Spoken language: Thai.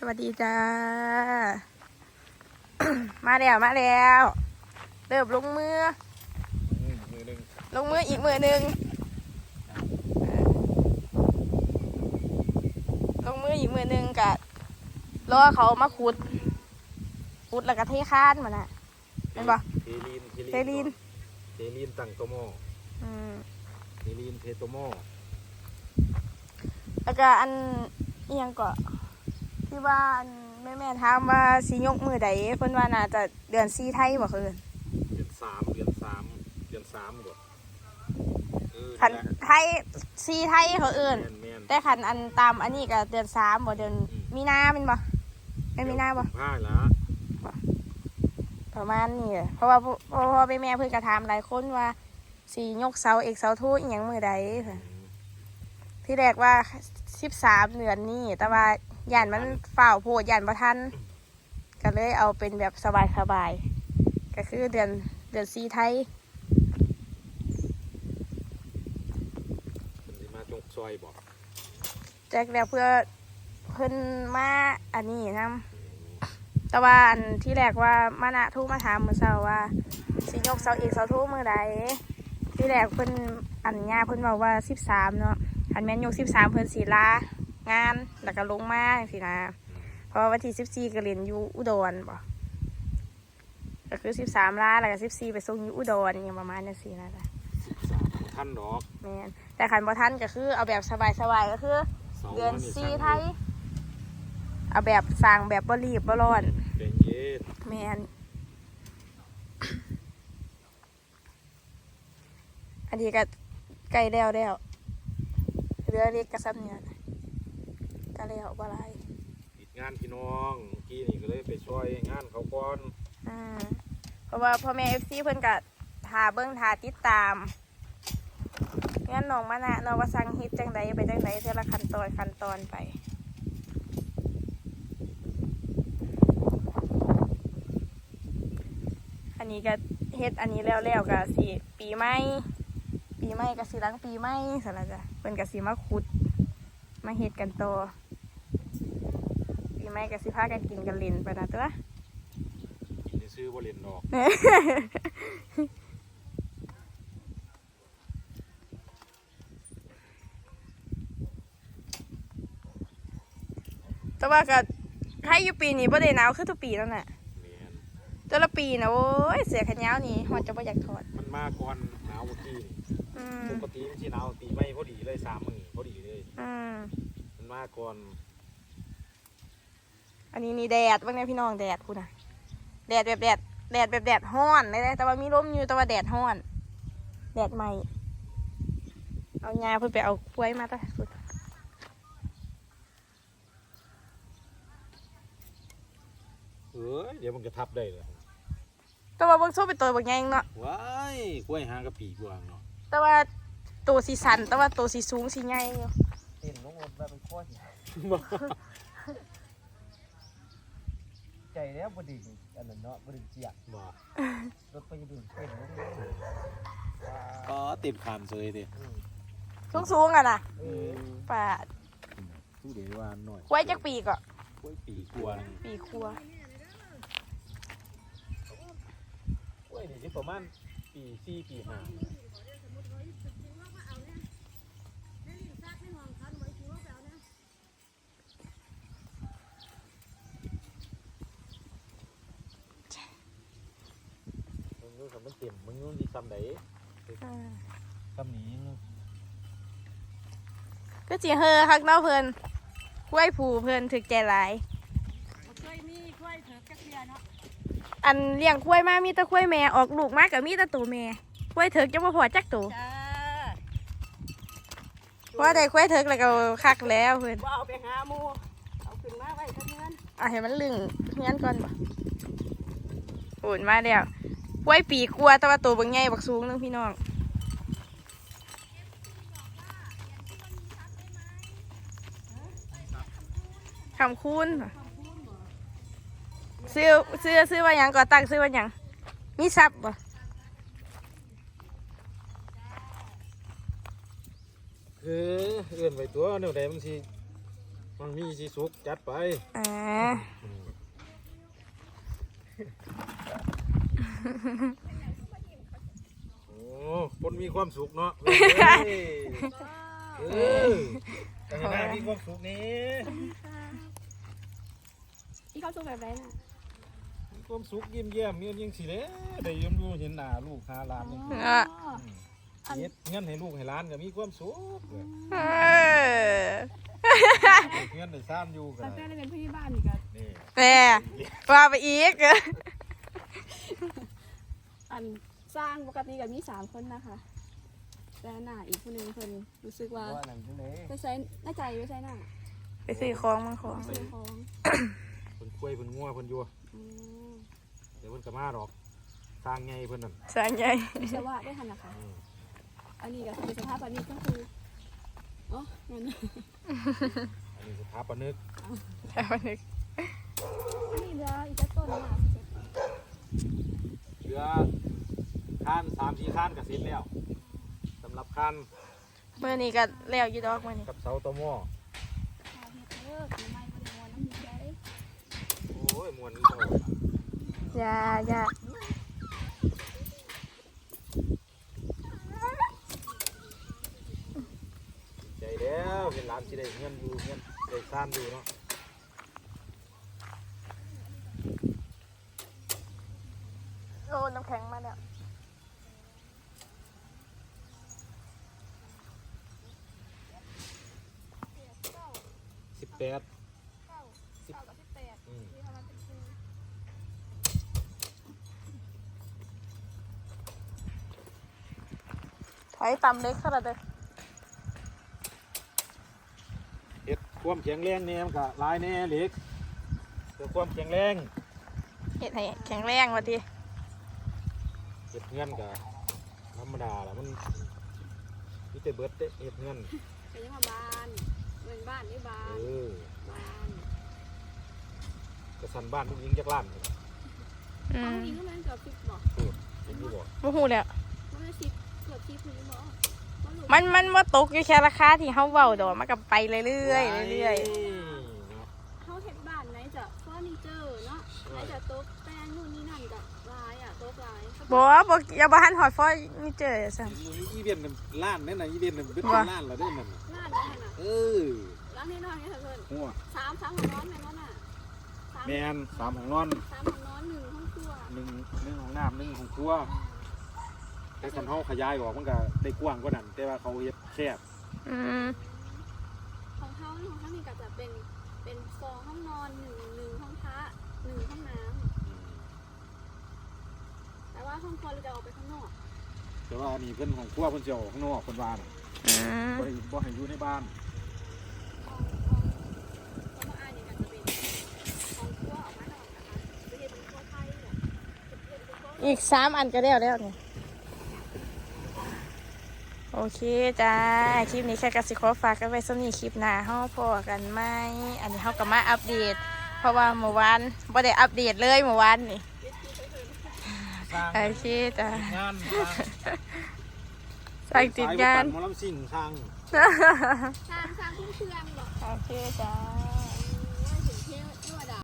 สวัสดีจ้า มาแล้วมาแล้วเริ่มลงมือ มือหนึ่งลงมืออีกมือหนึ่งเออลงมืออีกมือหนึ่งกะรอเขามาขุดขุดแล้วก็เทค้านมันน่ะเห็นปะเทลีนเทลีนเทลีนตั้งโตวหมออืมเทลีนเทโตวหมอแล้วก็อันเอียงก็ ที่ว่าอันแม่แม่ๆถามว่าสิยกมือใดเพิ่นว่าน่าจะเดือนซีไทยบ่คือเดือนสามเดือนสามเดือนสามบ่เออคันนั่นแหละไทยซีไทยเขาเอิ้นแม่นแม่นแต่คันอันตามอันนี้ก็เดือนสามบ่เดือนอืมมีนาเป็นบ่ไม่มีนาบ่ผ้าละประมาณนี้แหละเพราะว่าพ่อพ่อพ่อแม่แม่เพิ่นก็ถามหลายคนว่าสียกเสาเอกเสาโทอีหยังมือใดค่ะที่แรกว่าสิบสามเดือนนี้แต่ว่า ย่านมันฝ่าวโพดย่านบ่ทันก็เลยเอาเป็นแบบสบายๆก็คือเดือนเดือนสีไทยมันสิมาจงซอยบอกแจกแล้วเพื่อเพิ่นมาอันนี้นํแต่ว่าอันที่แรกว่ามานะทุมาถามมื้อเช้าว่าสิยกเสาเอกเสาโทมือใดที่แรกเพิ่นอันญาเพิ่นบอกว่าสิบสามเนาะคันแม่นยกสิบสามเพิ่นสีลา งานแล้วก็ลงมาจังซี่นะเพราะว่าวันที่สิบสี่ก็เรียนอยู่อุดรบ่ก็คือสิบสามลาแล้วก็สิบสี่ไปส่งอยู่อุดรอย่างประมาณนี้สินะจ๊ะสามท่านดอกแม่นแต่คันบ่ทันก็คือเอาแบบสบายๆก็คือสงเดือนวัสี่ไทย เอาแบบสร้างแบบบ่รีบบ่ร้อนเดือนเย็นแมนอันนี้ก็ไก่แล้วแล้วเรือเล็กกระซับเนี่ย ก็แล้วบ่ไรติดงานพี่น้องเมื่อกี้นี่ก็เลยไปช่วยงานเขาก่อนอ่าเพราะว่าพ่อแม่เอฟซีเพิ่นก็ทาเบิ้งทาติดตามงั้นน้องมานะน้องว่าสั่งเฮ็ดจังใดไปจังใดเท่าละขั้นตอนขั้นตอนไปอันนี้ก็เฮ็ดอันนี้แล้วแล้วก็สิปีใหม่ปีใหม่ก็สิหลังปีใหม่สั่นละจ้ะเพิ่นก็สิมาขุด มาเฮ็ดกันต่อ ปีใหม่ก็สิพากันกินกันเล่นไปนะตัวกินได้ซื้อบ่เล่นดอกแต่ว่าก็ให้อยู่ปีนี้บ่ได้หนาวคือทุกปีนั่นน่ะแม่นแต่ละปีนะโอ้ยเสียขนยาวนี่ฮอดจะบ่อยากถอด มันมาก่อนหนาวเมื่อกี้นี่อืมปกติมันสิหนาวตีไม่พอดีเลยสามมือพอดีเลยอืมมันมาก่อน อันนี้นี่แดดว่าไงพี่น้องแดดพูดนะแดดแบบแดดแดดแบบแดดฮ้อนเลยนะแต่ว่ามีลมอยู่แต่ว่าแดดฮ้อน แดดใหม่ เอายาเพิ่นไปเอากล้วยมาตะสุดเอ้ยเดี๋ยวมันจะทับได้เลยแต่ว่าเบิ่งโซ่เป็นตัวบางแยงเนาะว้ายกล้วยหางกะปีกวางเนาะแต่ว่าตัวสีสันแต่ว่าตัวสีสูงสีใหญ่อยู่เห็นน้องรถแบบเป็นข้อใหญ่ ใจแล้วบดิ่งอันนั้นเนาะบดิ่งเจียกบ่รถไปยืนเป็นน้องก็ติดขามเลยดิสูงสูงๆอะนะเออปาดผู้เดียวว่าหน่อยกล้วยจักปีก็กล้วยปีกวางปีครัวกล้วยนี่สิประมาณปีสี่ปีห้ามึงนู้นสำมันเต็มมึงนู้นที่ซ้ำไหนอ่าซ้ำนี้ก็จีเฮอคักเนาะเพิ่นกล้วยผูเพิ่นถึกใจหลายเคยมีกล้วยเถิกจักเทียเนาะอันเลี้ยงกล้วยมามีแต่กล้วยแม่ออกลูกมากับมีแต่ตัวแม่กล้วยเถิกจะมาพอจักตัวจ้าว่าได้กล้วยเถิกแล้วก็คักแล้วเพิ่นว่าเอาไปหาหมูเอาขึ้นมาไว้ทำเงินอะให้มันลึงเงี้ยนก่อนบ่โอนมาแล้วก ล้วยปีกลัวแต่ว่าตัวบางใหญ่บักสูงนึงพี่น้องคำคูณซื้อซื้อซื้อว่าหยังก่อตั้งซื้อว่าหยังมีซับบ่เออเอื่อนไปตัวเดี๋ยวใดมันสิมันมีสีสุกจัดไปอ่าอืม โอ้คนมีความสุขเนาะเว้ยเออแต่ให้หน้ามีความสุขนี้ที่เขาสู้แบบไรน่ะมีความสุขยิ้มแย้มเงี้ยยังสิเด้ได้ยมดูเห็นหน้าลูกหาหลานนี่อะเฮ็ดเงินให้ลูกให้หลานก็มีความสุขเลยเออเงินได้ซ้ำอยู่กัตอนนแรกได้เป็นพี่บ้านอีกอะนี่แม่ว่าไปอีก อันสร้างปกติกับมีสามคนนะคะ แต่หน้าอีกคนหนึ่งคนรู้สึกว่าว่านั่นจังได๋ไม่ใช่หน้าใจไม่ใช่หน้าไปซื้อของมาของ ซื้อของเพิ่นคุยเพิ่นงัวเพิ่นอยู่อืมเดี๋ยวเพิ่นก็มาดอกสร้างไงเพิ่นนั่นสางใหญ่วิศวะได้ทันนะคะอืมอันนี้ก็คือสภาพอันนี้ก็คืออ๋อนั่นอันนี้สถาปนิกแต่วันนี้อันนี้เรืออีกจะต้นน่ะเหลือข้าน สามสี่ข้านก็เสร็จแล้วสำหรับข้านเมื่อนี้ก็แล้วอยู่ดอกมื่อนี้กับเสาตะหม้อข้าวเฮ็ดเลิกไม่บริวารน้ำมีได้โอ้ยมวนนี่เท่าอย่าอย่าใจแล้วเห็นหลานสิได้เงินอยู่เงินได้ซ่านอยู่เนาะโอ้น้ำแข็งมา แล้วสิบแปดสิบอืมถอยตำเล็กเท่าไหร่เด้อเฮ็ดความแข็งแรงแน่มันก็หลายแน่เหล็กเพื่อความแข็งแรงเห็ดให้แข็งแรงวะทีเฮ็ดเงินก็ธรรมดาละมันมีแต่เบิดเด้เฮ็ดเงินเป็นยังมาบ้านเมืองบ้านนี่บ้าเอนอบ้านกระสันบ้านลูกยิงจักล้านนี่อืห้องมนี้ก็มันเกือบสิบบอกเห็นอยู่บ่โมหูแล้ว มันไม่สิบเกือบสิบคุณบอกมันมันว่าตกอยู่แค่ราคาที่เขาเว้าดอกมันก็ไปเรื่อยๆเรื่อยเนาะเขาเห็นบ้านไหนจะเฟอร์นิเจอร์เนาะไหนจะโต๊ะแป้งนู่นนี่นั่นกับลายอะโต๊ะลายๆบอกว่าบอกอย่าบ้านหอดฟอยนี่เจอสั่งอีเวนต์มันล้านนั่นน่ะอีเวนต์มันเป็นว่า ล้านละเด้อนั่นน่ะร้านนี้น่ะ เออร้านนี้น้อยนี่เถอะเพื่อนหัวสามสามของน้อนแม่น้อนน่ะสามแมนสามของนอนสามของน้อนหนึ่งห้องครัวหนึ่งหนึ่งของน้ำหนึ่งของครัวแต่คันเฮาขยายออกมันก็ได้กว้างกว่านั้นแต่ว่าเขาเฮ็ดแคบอืมของเขาของเขานี่ก็จะเป็นเป็นสองห้องนอนหนึ่งหนึ่งห้องพระหนึ่งห้องน้ำแต่ว่าห้องครัวเราจะออกไปข้างนอกแต่ว่าอันนี้เพิ่นของครัวเพิ่นสิเอาออกข้างนอกเพิ่นว่าน่ะ อืมบ่ได้บ่ให้อยู่ในบ้านห้องห้องห้องอ้ายนี่ก็จะเป็นห้องครัวออกมานอกนะคะจะเห็นเป็นครัวไทยแบบจะเห็นเป็นครัวอีกสามอันก็แล้วแล้วเนี่ยโอเคจ้า คลิปนี้แค่กสิขอฝากกันไว้สำนีคลิปหน้าเฮาพอกันไหม อันนี้เฮาก็มาอัปเดต เพราะว่าเมื่อวานบ่ได้อัปเดตเลยเมื่อวานนี่สร้างโอเคจ้า งาน สั่งติดงานหมอลำสิ่งสร้างสร้างสร้างเครื่องเชื่องบอก โอเคจ้า